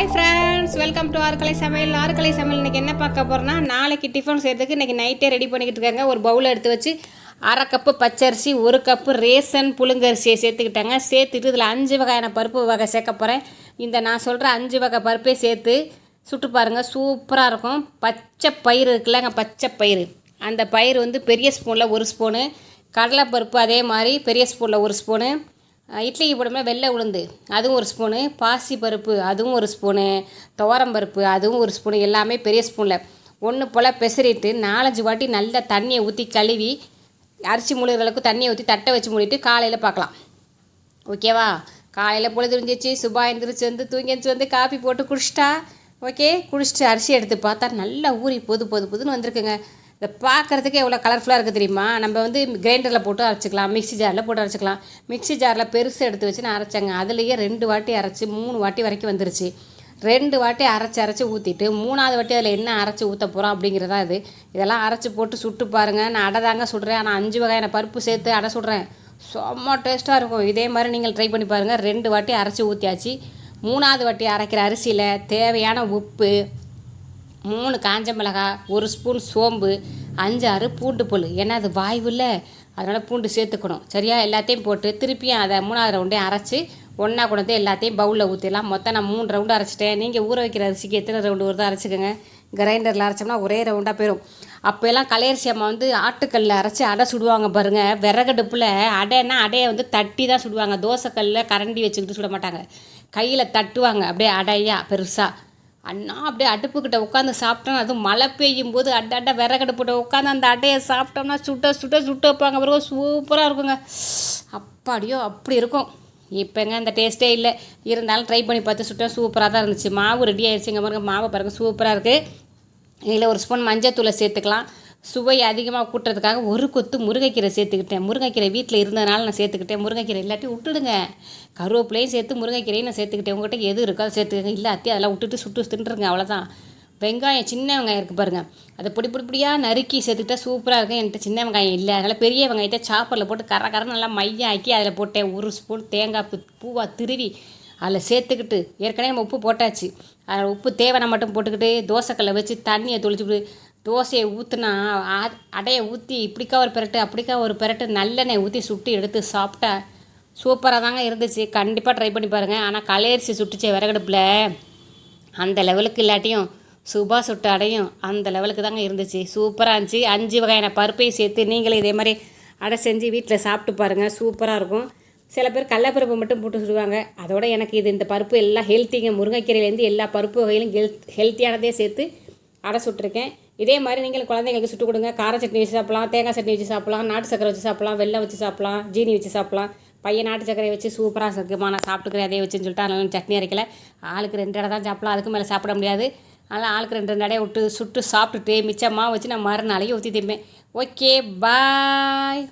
Hi friends welcome to ஆறுக்கலை சமையல். ஆறுக்கலை சமையல் இன்றைக்கி என்ன பார்க்க போகிறோன்னா நாளைக்கு டிஃபன் செய்கிறதுக்கு இன்றைக்கி நைட்டே ரெடி பண்ணிக்கிட்டு இருக்காங்க. ஒரு பவுல் எடுத்து வச்சு அரை கப்பு பச்சரிசி ஒரு கப்பு ரேசன் புழுங்கரிசியை சேர்த்துக்கிட்டாங்க. சேர்த்துட்டு இதில் அஞ்சு வகையான பருப்பு வகை சேர்க்க போகிறேன் இந்த நான் சொல்கிற அஞ்சு வகை பருப்பே சேர்த்து சுட்டு பாருங்கள் சூப்பராக இருக்கும். பச்சை பயிர் இருக்குல்லங்க பச்சை பயிறு. அந்த பயிர் வந்து பெரிய ஸ்பூனில் ஒரு ஸ்பூனு கடலைப்பருப்பு அதே மாதிரி பெரிய ஸ்பூனில் ஒரு ஸ்பூனு இட்லிக்கு போடும்போது வெள்ளை உளுந்து அதுவும் ஒரு ஸ்பூனு பாசி பருப்பு அதுவும் ஒரு ஸ்பூனு துவரம் பருப்பு அதுவும் ஒரு ஸ்பூனு எல்லாமே பெரிய ஸ்பூனில் ஒன்று போல் பெசரிட்டு நாலஞ்சு வாட்டி நல்லா தண்ணியை ஊற்றி கழுவி அரிசி முழுகிற அளவுக்கு தண்ணியை ஊற்றி தட்டை வச்சு மூடிட்டு காலையில் பார்க்கலாம். ஓகேவா காலையில் பொழுது இருந்துச்சு சுபா எழுந்திரிச்சு வந்து தூங்கி எழுந்திரிச்சு வந்து காஃபி போட்டு குடிச்சிட்டா. ஓகே குடிச்சிட்டு அரிசி எடுத்து பார்த்தா நல்லா ஊறி பொது பொது புதுன்னு வந்திருக்குங்க. இதை பார்க்குறதுக்கே எவ்வளோ கலர்ஃபுல்லாக இருக்குது தெரியுமா? நம்ம வந்து கிரைண்டரில் போட்டு அரைச்சிக்கலாம் மிக்ஸி ஜாரில் போட்டு அரைச்சிக்கலாம். மிக்ஸி ஜாரில் பெருசு எடுத்து வச்சு நான் அரைச்சேங்க. அதுலேயே ரெண்டு வாட்டி அரைச்சி மூணு வாட்டி வரைக்கும் வந்துருச்சு. ரெண்டு வாட்டி அரைச்சி அரைச்சி ஊற்றிட்டு மூணாவது வாட்டி அதில் என்ன அரைச்சி ஊற்ற போகிறோம் அப்படிங்கிறதா இது. இதெல்லாம் அரைச்சி போட்டு சுட்டு பாருங்கள் நான் அடை தாங்க சுடுறேன். ஆனால் அஞ்சு வகையான பருப்பு சேர்த்து அடை சுடுறேன். செம்ம டேஸ்ட்டாக இருக்கும். இதே மாதிரி நீங்கள் ட்ரை பண்ணி பாருங்கள் ரெண்டு வாட்டி அரைச்சி ஊற்றியாச்சு மூணாவது வாட்டி அரைக்கிற அரிசியில் தேவையான உப்பு மூணு காஞ்ச மிளகாய் ஒரு ஸ்பூன் சோம்பு அஞ்சு ஆறு பூண்டு புல் ஏன்னா அது வாய்வுல அதனால் பூண்டு சேர்த்துக்கணும். சரியா? எல்லாத்தையும் போட்டு திருப்பியும் அதை மூணாவது ரவுண்டையும் அரைச்சி ஒன்றா கொண்டு வந்து எல்லாத்தையும் பவுலில் ஊற்றிடலாம் மொத்தம் நான் மூணு ரவுண்டு அரைச்சிட்டேன். நீங்கள் ஊற வைக்கிற அரிசிக்கு எத்தனை ரவுண்டு வருதோ அரைச்சிக்கோங்க. கிரைண்டரில் அரைச்சோம்னா ஒரே ரவுண்டாக போயிடும் அப்போல்லாம் கலையரிசி அம்மா வந்து ஆட்டுக்கல்லில் அரைச்சி அடை சுடுவாங்க பாருங்கள் விறகடுப்பில் அடைன்னா அடையை வந்து தட்டி தான் சுடுவாங்க. தோசைக்கல்லில் கரண்டி வச்சுக்கிட்டு சுட மாட்டாங்க. கையில் தட்டுவாங்க. அப்படியே அடையா பெருசாக அண்ணா அப்படியே அடுப்புக்கிட்ட உட்காந்து சாப்பிட்டோம் அதுவும் மழை பெய்யும் போது அட்டை அட்டை விறகடுப்புட்ட உட்காந்து அந்த அட்டையை சாப்பிட்டோம்னா சுட்ட சுட்ட சுட்டு வைப்பாங்க. பிறகு சூப்பராக இருக்குங்க. அப்பாடியோ அப்படி இருக்கும். இப்போங்க அந்த டேஸ்ட்டே இல்லை. இருந்தாலும் ட்ரை பண்ணி பார்த்து சுட்டோம் சூப்பராக தான் இருந்துச்சு. மாவு ரெடி ஆயிடுச்சுங்க பாருங்க. மாவை பாருங்க சூப்பராக இருக்குது இதில் ஒரு ஸ்பூன் மஞ்சத்தூளை சேர்த்துக்கலாம். சுவை அதிகமாக கூட்டுறதுக்காக ஒரு கொத்து முருங்கைக்கீரை சேர்த்துக்கிட்டேன். முருங்கைக்கீரை வீட்டில் இருந்ததுனால நான் சேர்த்துக்கிட்டேன். முருங்கைக்கீரை இல்லாட்டி விட்டுடுங்க கருவேப்பிலையும் சேர்த்து முருங்கைக்கீரையும் நான் சேர்த்துக்கிட்டேன். உங்கள்கிட்ட எது இருக்கோ அதை சேர்த்துக்கங்க. இல்லை அத்தி அதெல்லாம் விட்டுட்டு சுட்டு தின்றுருங்க. அவ்வளோதான் வெங்காயம் சின்ன வெங்காயம் இருக்குது பாருங்கள் அதை பொடி பொடி பொடியாக நறுக்கி சேர்த்துக்கிட்டா சூப்பராக இருக்கும். என்கிட்ட சின்ன வெங்காயம் இல்லை. அதனால் பெரிய வெங்காயத்தை சாப்பரில் போட்டு கர கர நல்லா மையம் ஆக்கி அதில் போட்டேன். ஒரு ஸ்பூன் தேங்காய் பூவாக திருவி அதில் சேர்த்துக்கிட்டு ஏற்கனவே நம்ம உப்பு போட்டாச்சு. அதில் உப்பு தேவையான மட்டும் போட்டுக்கிட்டு தோசைக்கல்லை வச்சு தண்ணியை தொளிச்சுக்கிட்டு தோசையை ஊற்றுனா அடையை ஊற்றி இப்படிக்கா ஒரு பெரட்டு அப்படிக்கா ஒரு பெரட்டு நல்லெண்ணெய் ஊற்றி சுட்டு எடுத்து சாப்பிட்டா சூப்பராக தாங்க இருந்துச்சு. கண்டிப்பாக ட்ரை பண்ணி பாருங்கள் ஆனால் கலையரிசி சுட்டுச்சே விறகடுப்பில். அந்த லெவலுக்கு இல்லாட்டியும் சுபா சுட்டு அடையும் அந்த லெவலுக்கு தாங்க இருந்துச்சு. சூப்பராக இருந்துச்சு. அஞ்சு வகையான பருப்பையும் சேர்த்து நீங்களும் இதே மாதிரி அடை செஞ்சு வீட்டில் சாப்பிட்டு பாருங்கள் சூப்பராக இருக்கும். சில பேர் கடலப்பருப்பு மட்டும் போட்டு சுடுவாங்க. அதோட எனக்கு இது இந்த பருப்பு எல்லாம் ஹெல்த்திங்க முருங்கைக்கீரையிலேருந்து எல்லா பருப்பு வகையிலும் ஹெல்த் ஹெல்த்தியானதே சேர்த்து அடை சுட்டிருக்கேன். இதே மாதிரி நீங்கள் குழந்தைங்களுக்கு சுட்டு கொடுங்க. கார சட்னி வச்சு சாப்பிட்லாம் தேங்காய் சட்னி வச்சு சாப்பிட்லாம் நாட்டு சக்கரை வச்சு சாப்பிட்லாம் வெள்ளம் வச்சு சாப்பிட்லாம் ஜீனி வச்சு சாப்பிட்லாம். பையன் நாட்டு சக்கரையை வச்சு சூப்பராக இருக்குமா நான் சாப்பிட்டுக்கிறேன் அதே வச்சுன்னு சொல்லிட்டு அதனால சட்னி அரைக்கல. ஆளுக்கு ரெண்டு இடம் தான் சாப்பிடலாம் அதுக்கு மேலே சாப்பிட முடியாது. அதனால் ஆளுக்கு ரெண்டு ரெண்டு அடையை விட்டு சுட்டு சாப்பிட்டுட்டு மிச்சமாக வச்சு நான் மறுநாளைக்கு ஊற்றி திம்பேன். Okay bye